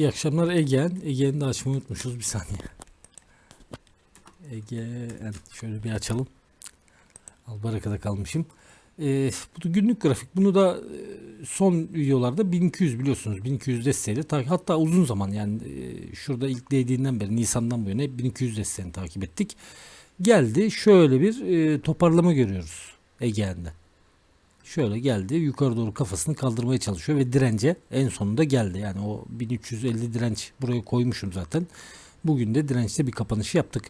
İyi akşamlar Ege'en. Ege'ni de açmayı unutmuşuz bir saniye. Ege'en şöyle bir açalım. Al barakada kalmışım. Ee, bu günlük grafik. Bunu da e, son videolarda 1200 biliyorsunuz. 1200 desteğiyle ta- hatta uzun zaman yani e, şurada ilk değdiğinden beri Nisan'dan bu yana hep 1200 desteğini takip ettik. Geldi şöyle bir e, toparlama görüyoruz Ege'nde. Şöyle geldi yukarı doğru kafasını kaldırmaya çalışıyor ve dirence en sonunda geldi. Yani o 1350 direnç buraya koymuşum zaten. Bugün de dirençte bir kapanış yaptık.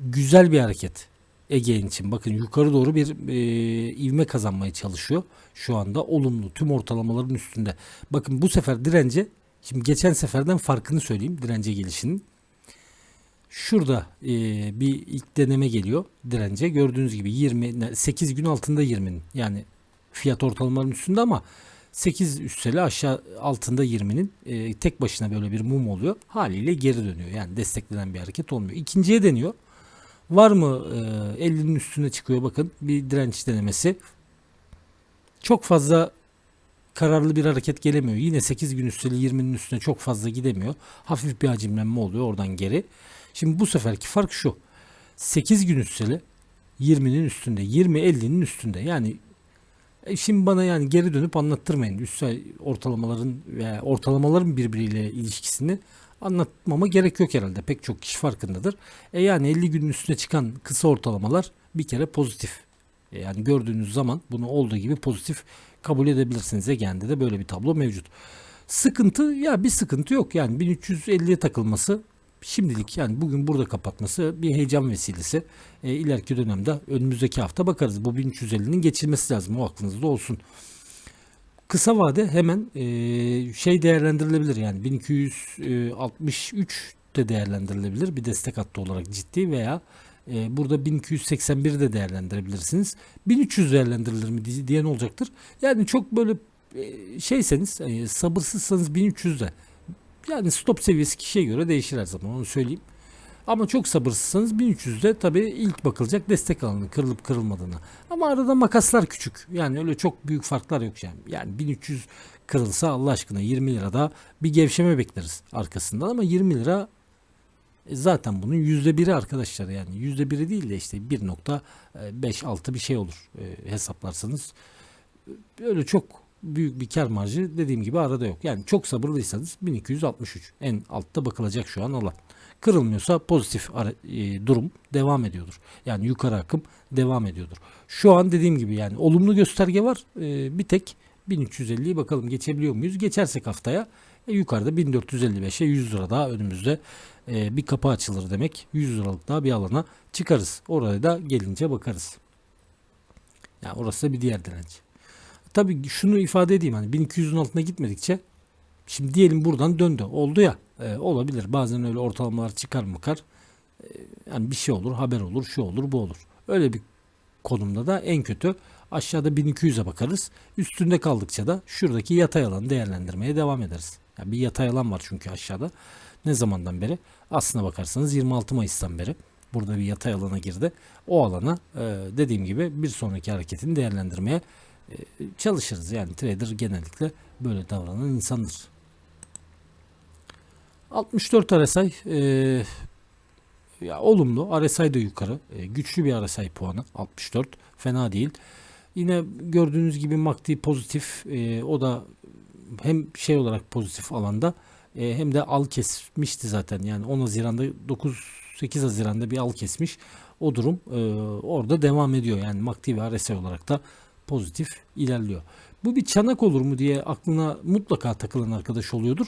Güzel bir hareket Ege'nin için. Bakın yukarı doğru bir e, ivme kazanmaya çalışıyor. Şu anda olumlu tüm ortalamaların üstünde. Bakın bu sefer dirence şimdi geçen seferden farkını söyleyeyim dirence gelişinin. Şurada e, bir ilk deneme geliyor dirence. Gördüğünüz gibi 20 8 gün altında 20'nin. Yani fiyat ortalamaların üstünde ama 8 üsteli aşağı altında 20'nin e, tek başına böyle bir mum oluyor. Haliyle geri dönüyor. Yani desteklenen bir hareket olmuyor. İkinciye deniyor. Var mı e, 50'nin üstüne çıkıyor bakın bir direnç denemesi. Çok fazla kararlı bir hareket gelemiyor. Yine 8 gün üsteli 20'nin üstüne çok fazla gidemiyor. Hafif bir hacimlenme oluyor oradan geri. Şimdi bu seferki fark şu. 8 gün üsteli 20'nin üstünde. 20-50'nin üstünde. Yani e şimdi bana yani geri dönüp anlattırmayın. Üstel ortalamaların veya ortalamaların birbiriyle ilişkisini anlatmama gerek yok herhalde. Pek çok kişi farkındadır. E yani 50 günün üstüne çıkan kısa ortalamalar bir kere pozitif. E yani gördüğünüz zaman bunu olduğu gibi pozitif kabul edebilirsiniz. Ege'nde de böyle bir tablo mevcut. Sıkıntı ya bir sıkıntı yok. Yani 1350'ye takılması şimdilik yani bugün burada kapatması bir heyecan vesilesi. E, ileriki dönemde önümüzdeki hafta bakarız. Bu 1350'nin geçilmesi lazım. O aklınızda olsun. Kısa vade hemen e, şey değerlendirilebilir yani 1263 de değerlendirilebilir bir destek hattı olarak ciddi veya e, burada 1281 de değerlendirebilirsiniz. 1300 değerlendirilir mi diye- diyen olacaktır. Yani çok böyle e, şeyseniz e, sabırsızsanız 1300 de yani stop seviyesi kişiye göre değişir her zaman onu söyleyeyim. Ama çok sabırsızsanız 1300'de tabii ilk bakılacak destek alanı kırılıp kırılmadığına. Ama arada makaslar küçük. Yani öyle çok büyük farklar yok yani. Yani 1300 kırılsa Allah aşkına 20 lirada bir gevşeme bekleriz arkasından ama 20 lira e, zaten bunun yüzde biri arkadaşlar yani yüzde biri değil de işte 1.5-6 bir şey olur e, hesaplarsanız. Öyle çok büyük bir kar marjı dediğim gibi arada yok. Yani çok sabırlıysanız 1263 en altta bakılacak şu an alan. Kırılmıyorsa pozitif e, durum devam ediyordur. Yani yukarı akım devam ediyordur. Şu an dediğim gibi yani olumlu gösterge var. E, bir tek 1350'yi bakalım geçebiliyor muyuz? Geçersek haftaya e, yukarıda 1455'e 100 lira daha önümüzde bir kapı açılır demek. 100 liralık daha bir alana çıkarız. Oraya da gelince bakarız. Yani orası da bir diğer direnç. Tabii şunu ifade edeyim hani 1200'ün altına gitmedikçe şimdi diyelim buradan döndü. Oldu ya e, olabilir. Bazen öyle ortalamalar çıkar mıkar. E, yani bir şey olur, haber olur, şu olur, bu olur. Öyle bir konumda da en kötü aşağıda 1200'e bakarız. Üstünde kaldıkça da şuradaki yatay alanı değerlendirmeye devam ederiz. Yani bir yatay alan var çünkü aşağıda. Ne zamandan beri? Aslına bakarsanız 26 Mayıs'tan beri burada bir yatay alana girdi. O alana e, dediğim gibi bir sonraki hareketini değerlendirmeye çalışırız. Yani trader genellikle böyle davranan insandır. 64 RSI e, ya olumlu. RSI de yukarı. E, güçlü bir RSI puanı. 64. Fena değil. Yine gördüğünüz gibi MACD pozitif. E, o da hem şey olarak pozitif alanda e, hem de al kesmişti zaten. Yani 10 Haziran'da 9 8 Haziran'da bir al kesmiş. O durum e, orada devam ediyor. Yani MACD ve RSI olarak da pozitif ilerliyor. Bu bir çanak olur mu diye aklına mutlaka takılan arkadaş oluyordur.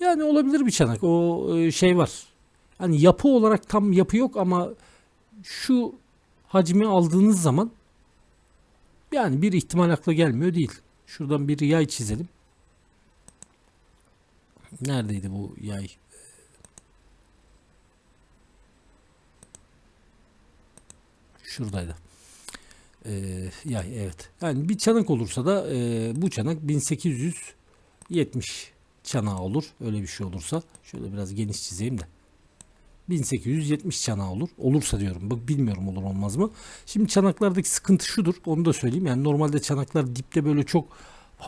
Yani olabilir bir çanak. O e, şey var. Hani yapı olarak tam yapı yok ama şu hacmi aldığınız zaman yani bir ihtimal akla gelmiyor değil. Şuradan bir yay çizelim. Neredeydi bu yay? Şuradaydı. Ee, yay evet. Yani bir çanak olursa da e, bu çanak 1870 çanağı olur. Öyle bir şey olursa. Şöyle biraz geniş çizeyim de. 1870 çanağı olur. Olursa diyorum. Bak bilmiyorum olur olmaz mı. Şimdi çanaklardaki sıkıntı şudur. Onu da söyleyeyim. Yani normalde çanaklar dipte böyle çok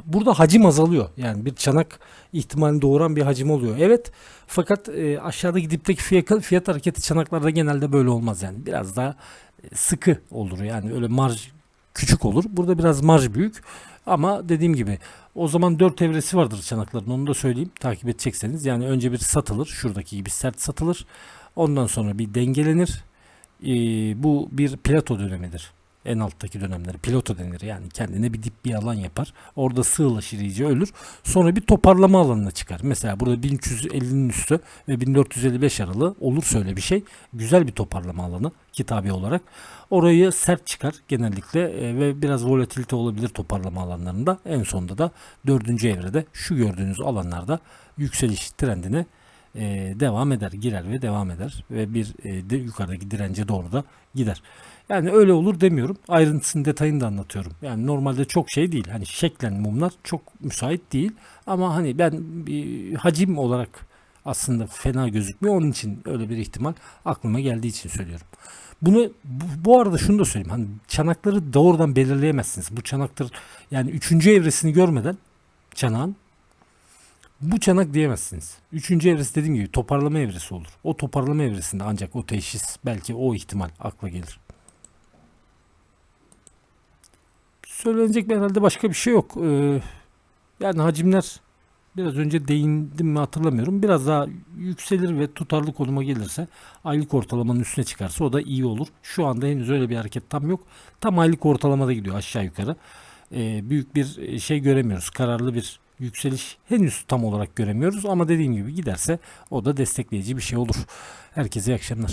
burada hacim azalıyor. Yani bir çanak ihtimalini doğuran bir hacim oluyor. Evet fakat e, aşağıdaki dipteki fiyat, fiyat hareketi çanaklarda genelde böyle olmaz yani. Biraz daha e, sıkı olur yani öyle marj küçük olur. Burada biraz marj büyük ama dediğim gibi o zaman 4 evresi vardır çanakların onu da söyleyeyim takip edecekseniz. Yani önce bir satılır şuradaki gibi sert satılır. Ondan sonra bir dengelenir. Ee, bu bir plato dönemidir. En alttaki dönemleri plato denir yani kendine bir dip bir alan yapar. Orada sığlaşır iyice ölür. Sonra bir toparlama alanına çıkar. Mesela burada 1350'nin üstü ve 1455 aralığı olursa öyle bir şey. Güzel bir toparlama alanı kitabi olarak. Orayı sert çıkar genellikle e, ve biraz volatilite olabilir toparlama alanlarında. En sonunda da dördüncü evrede şu gördüğünüz alanlarda yükseliş trendine e, devam eder, girer ve devam eder ve bir e, de yukarıdaki dirence doğru da gider. Yani öyle olur demiyorum. Ayrıntısını detayını da anlatıyorum. Yani normalde çok şey değil. Hani şeklen mumlar çok müsait değil. Ama hani ben bir hacim olarak aslında fena gözükmüyor. Onun için öyle bir ihtimal aklıma geldiği için söylüyorum. Bunu bu, bu arada şunu da söyleyeyim. Hani çanakları doğrudan belirleyemezsiniz. Bu çanaktır yani üçüncü evresini görmeden çanağın bu çanak diyemezsiniz. Üçüncü evresi dediğim gibi toparlama evresi olur. O toparlama evresinde ancak o teşhis belki o ihtimal akla gelir. Söylenecek bir herhalde başka bir şey yok. Ee, yani hacimler biraz önce değindim mi hatırlamıyorum. Biraz daha yükselir ve tutarlı konuma gelirse aylık ortalamanın üstüne çıkarsa o da iyi olur. Şu anda henüz öyle bir hareket tam yok. Tam aylık ortalamada gidiyor aşağı yukarı. Ee, büyük bir şey göremiyoruz. Kararlı bir yükseliş henüz tam olarak göremiyoruz ama dediğim gibi giderse o da destekleyici bir şey olur. Herkese iyi akşamlar.